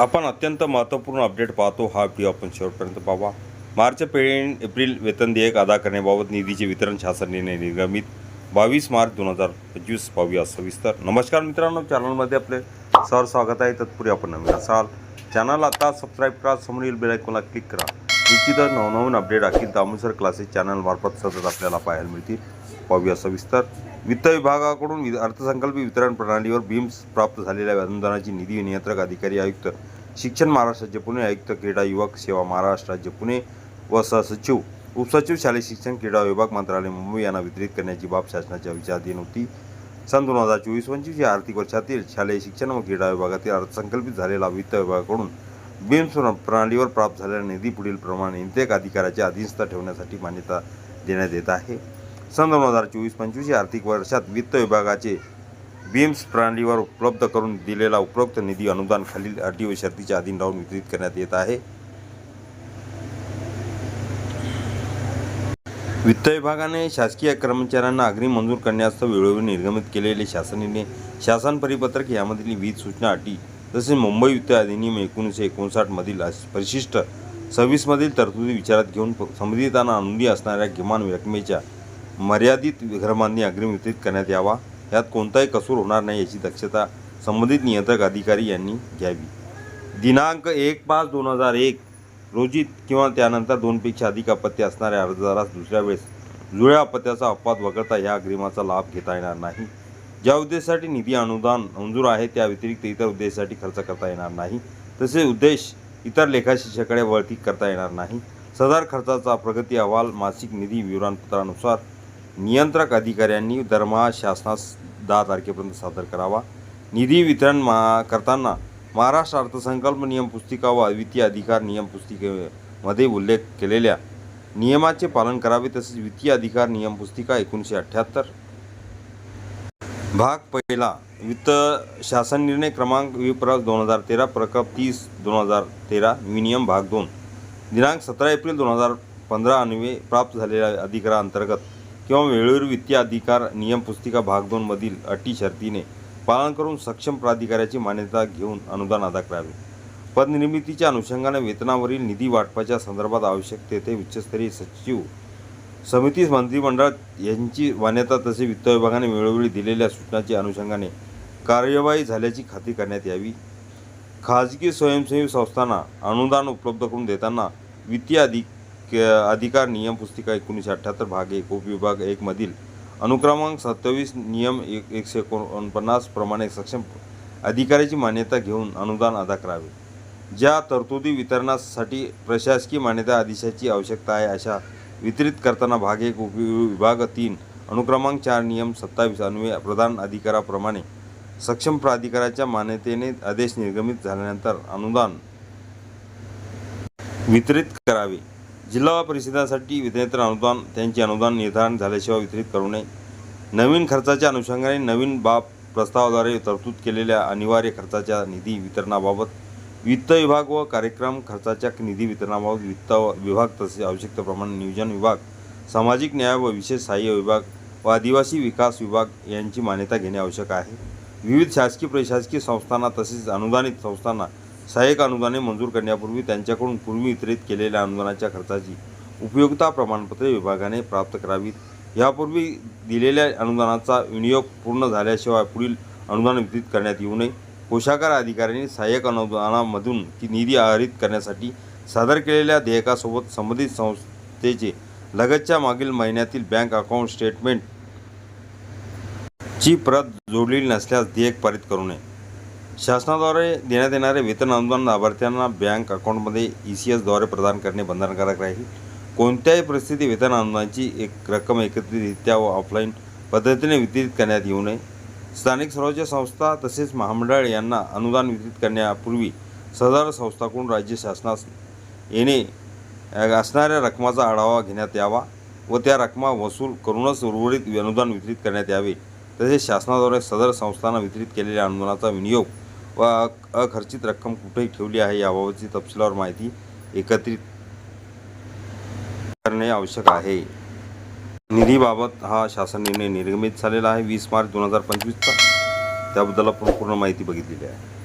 आपण अत्यंत महत्त्वपूर्ण अपडेट पाहतो हा व्हिडिओ आपण शेवटपर्यंत पाहावा. मार्च पेन एप्रिल वेतन देयक अदा करण्याबाबत निधीचे वितरण शासन निर्णय निर्गमित. बावीस मार्च दोन हजार पंचवीस पाहूया सविस्तर. नमस्कार मित्रांनो चॅनलमध्ये आपले सर स्वागत आहे. तत्पूर्वी आपण नवीन असाल चॅनल आता सबस्क्राईब करा समोरील येईल आयकॉनला क्लिक करा. निश्चितच नवनवीन अपडेट अखिल दामोसर क्लासेस चॅनलमार्फत सतत आपल्याला पाहायला मिळतील. पाहूया सविस्तर वित्त विभागाकडून वि- अर्थसंकल्पीय वितरण प्रणालीवर बीम्स प्राप्त झालेल्या अनुदानाची निधी नियंत्रक अधिकारी आयुक्त शिक्षण महाराष्ट्र राज्य पुणे आयुक्त क्रीडा युवक सेवा महाराष्ट्र राज्य पुणे व सहसचिव उपसचिव शालेय शिक्षण क्रीडा विभाग मंत्रालय मुंबई यांना वितरित करण्याची बाब शासनाच्या विचाराधीन होती. सन दोन हजार चोवीस पंचवीस या आर्थिक वर्षातील शालेय शिक्षण व क्रीडा विभागातील अर्थसंकल्पित झालेला वित्त विभागाकडून बीम्स प्रणालीवर प्राप्त झालेला निधी पुढील प्रमाणे नियंत्रक अधिकाऱ्याच्या अधीनस्थ ठेवण्यासाठी मान्यता देण्यात येत आहे. सन दोन हजार चोवीस पंचवीस या आर्थिक वर्षात वित्त विभागाचे बीम्स प्रणालीवर उपलब्ध करून दिलेला उपरोक्त निधी अनुदान खालील अटी व शर्तीच्या अधीन राहून वितरित करण्यात येत आहे. वित्त विभागाने शासकीय कर्मचाऱ्यांना अग्रिम मंजूर करण्यास वेळोवेळी निर्गमित केलेले शासनाने शासन परिपत्रक यामधील विविध सूचना अटी तसेच मुंबई वित्त अधिनियम एकोणीसशे एकोणसाठमधील अस- परिशिष्ट सव्वीसमधील तरतुदी विचारात घेऊन प- संबंधितांना अनुदी असणाऱ्या किमान रकमेच्या मर्यादित विक्रमांनी अग्रिम वितरित करण्यात यावा. यात कोणताही कसूर होणार नाही याची दक्षता संबंधित नियंत्रक अधिकारी यांनी घ्यावी. दिनांक एक पाच दोन हजार एक रोजी किंवा त्यानंतर दोनपेक्षा अधिक अपत्य असणाऱ्या अर्जदारास दुसऱ्या वेळेस जुळ्या अपत्याचा अपवाद वगळता या अग्रिमाचा लाभ घेता येणार नाही. ज्या उद्देशासाठी निधी अनुदान मंजूर आहे त्या व्यतिरिक्त इतर उद्देशासाठी खर्च करता येणार नाही. तसेच उद्देश इतर लेखाशिष्याकडे वळती करता येणार नाही. सदर खर्चाचा प्रगती अहवाल मासिक निधी विवरणपत्रानुसार नियंत्रक अधिकाऱ्यांनी दरमहा शासनास दहा तारखेपर्यंत सादर करावा. निधी वितरण मा करताना महाराष्ट्र अर्थसंकल्प नियम पुस्तिका व वित्तीय अधिकार नियम पुस्तिकेमध्ये उल्लेख केलेल्या नियमाचे पालन करावे तसेच वित्तीय अधिकार नियम पुस्तिका एकोणीसशे अठ्ठ्याहत्तर. भाग पहिला वित्त शासन निर्णय क्रमांक विप्रस दोन हजार तेरा प्रकल्प तीस दोन हजार तेरा विनियम भाग दोन. दिनांक सतरा एप्रिल दोन हजार पंधरा अन्वे प्राप्त झालेल्या अधिकाराअंतर्गत किंवा वेळोवेळी वित्तीय अधिकार नियम पुस्तिका भाग दोनमधील अटी शर्तीने पालन करून सक्षम प्राधिकाऱ्याची मान्यता घेऊन अनुदान अदा करावे. पदनिर्मितीच्या अनुषंगाने वेतनावरील निधी वाटपाच्या संदर्भात आवश्यक तेथे उच्चस्तरीय सचिव समिती मंत्रिमंडळ यांची मान्यता तसे वित्त विभागाने वेळोवेळी दिलेल्या सूचनाच्या अनुषंगाने कार्यवाही झाल्याची खात्री करण्यात यावी. खाजगी स्वयंसेवी संस्थांना अनुदान उपलब्ध करून देताना वित्तीय अधिक अधिकार नियम पुस्तिका एकोणीसशे अठ्ठ्याहत्तर भाग एक उपविभाग एकमधील अनुक्रमांक सत्तावीस नियम एक एकशे एकोणपन्नास प्रमाणे सक्षम अधिकाऱ्याची मान्यता घेऊन अनुदान अदा करावे. ज्या तरतुदी वितरणासाठी प्रशासकीय मान्यता आदेशाची आवश्यकता आहे अशा वितरित करताना भाग एक उपविभाग तीन अनुक्रमांक चार नियम सत्तावीस अन्वये प्रधान अधिकाराप्रमाणे सक्षम प्राधिकाराच्या मान्यतेने आदेश निर्गमित झाल्यानंतर अनुदान वितरित करावे. जिल्हा परिषदांसाठी वितरित अनुदान त्यांचे अनुदान निर्धारण झाल्याशिवाय वितरित करू नये. नवीन खर्चाच्या अनुषंगाने नवीन बाब प्रस्तावाद्वारे तरतूद केलेल्या अनिवार्य खर्चाच्या निधी वितरणाबाबत वित्त विभाग व कार्यक्रम खर्चाच्या निधी वितरणाबाबत वित्त विभाग तसेच आवश्यकतेप्रमाणे नियोजन विभाग सामाजिक न्याय व विशेष सहाय्य विभाग व आदिवासी विकास विभाग यांची मान्यता घेणे आवश्यक आहे. विविध शासकीय प्रशासकीय संस्थांना तसेच अनुदानित संस्थांना सहाय्यक अनुदाने मंजूर करण्यापूर्वी त्यांच्याकडून पूर्वी वितरित केलेल्या अनुदानाच्या खर्चाची उपयोगिता प्रमाणपत्रे विभागाने प्राप्त करावीत. यापूर्वी दिलेल्या अनुदानाचा विनियोग पूर्ण झाल्याशिवाय पुढील अनुदान वितरित करण्यात येऊ नये. कोशागार अधिकाऱ्यांनी सहाय्यक अनुदानामधून ती निधी आहरित करण्यासाठी सादर केलेल्या देयकासोबत संबंधित संस्थेचे लगतच्या मागील महिन्यातील बँक अकाउंट स्टेटमेंट ची प्रत जोडलेली नसल्यास देयक पारित करू नये. शासनाद्वारे देण्यात येणारे वेतन अनुदान लाभार्थ्यांना बँक अकाउंटमध्ये ई सी एसद्वारे प्रदान करणे बंधनकारक राहील. कोणत्याही परिस्थिती वेतन अनुदानाची एक रक्कम एकत्रितरित्या व ऑफलाईन पद्धतीने वितरित करण्यात येऊ नये. स्थानिक स्वराज्य संस्था तसेच महामंडळ यांना अनुदान वितरित करण्यापूर्वी सदर संस्थाकडून राज्य शासनास येणे असणाऱ्या रकमाचा आढावा घेण्यात यावा व त्या रकमा वसूल करूनच उर्वरित अनुदान वितरित करण्यात यावे. तसेच शासनाद्वारे सदर संस्थांना वितरित केलेल्या अनुदानाचा विनियोग व अ- अखर्चित रक्कम कुठेही ठेवली आहे याबाबतची तपशीलवार माहिती एकत्रित करणे आवश्यक आहे. निधीबाबत हा शासन निर्णय निर्गमित झालेला आहे. वीस मार्च दोन हजार पंचवीसचा. त्याबद्दल आपण पूर्ण माहिती बघितलेली आहे.